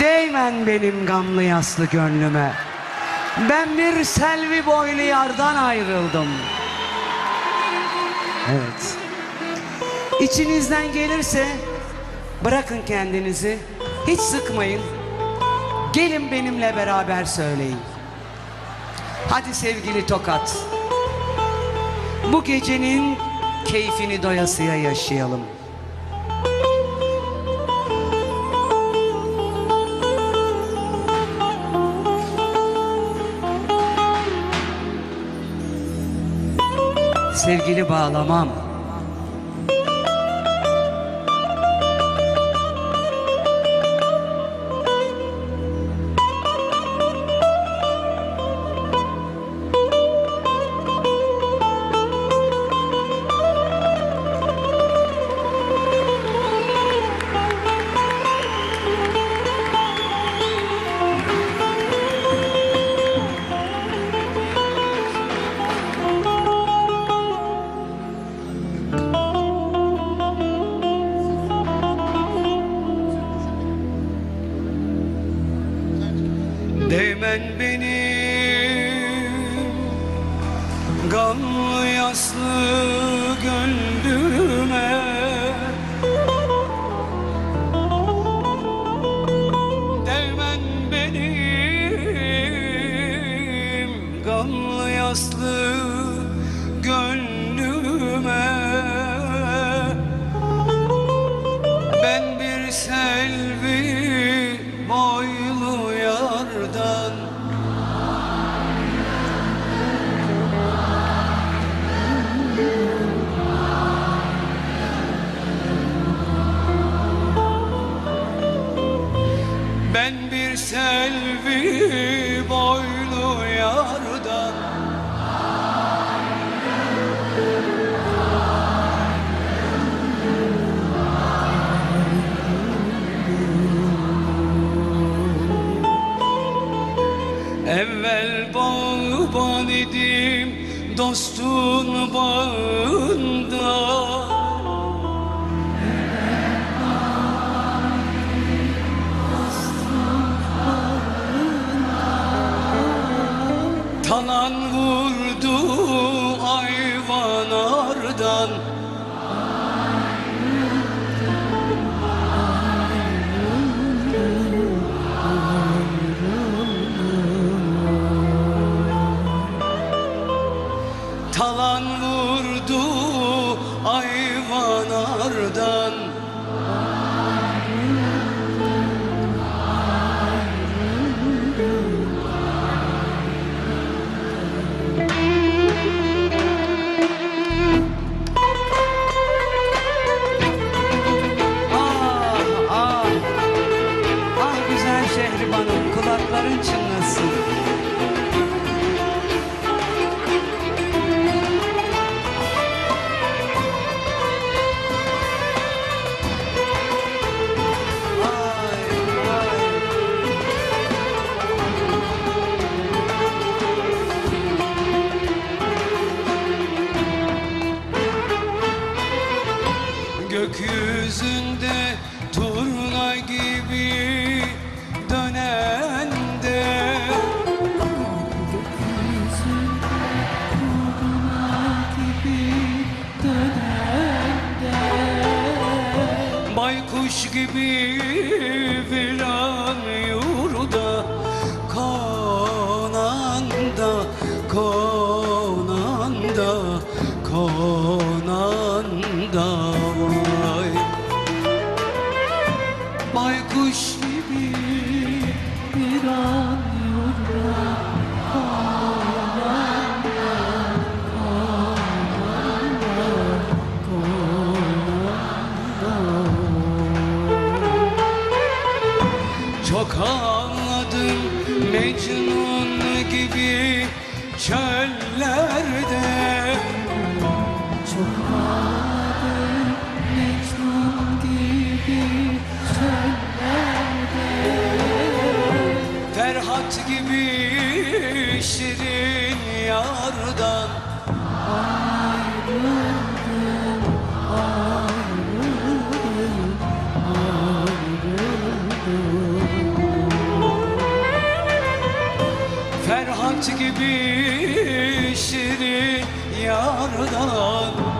Değmen benim gamlı yaslı gönlüme. Ben bir selvi boylu yardan ayrıldım. Evet. İçinizden gelirse bırakın kendinizi. Hiç sıkmayın. Gelin benimle beraber söyleyin. Hadi sevgili Tokat. Bu gecenin keyfini doyasıya yaşayalım. Sevgili bağlamam. Değmen benim Gamlı yaslı gönlüme. Değmen benim. Gamlı yaslı gönlüme. Ben bir selvi selvi boylu yardan. Evvel bağban idim dostun bağında Talan vurdu ayvanardan Talan vurdu ayvanardan çınlasın. Ay, Baykuş gibi viran yurda konanda Çok ağladım Mecnun gibi çöllerde. Çok ağladım Mecnun gibi çöllerde. Ferhat gibi şirin yardan gibi şirin yardan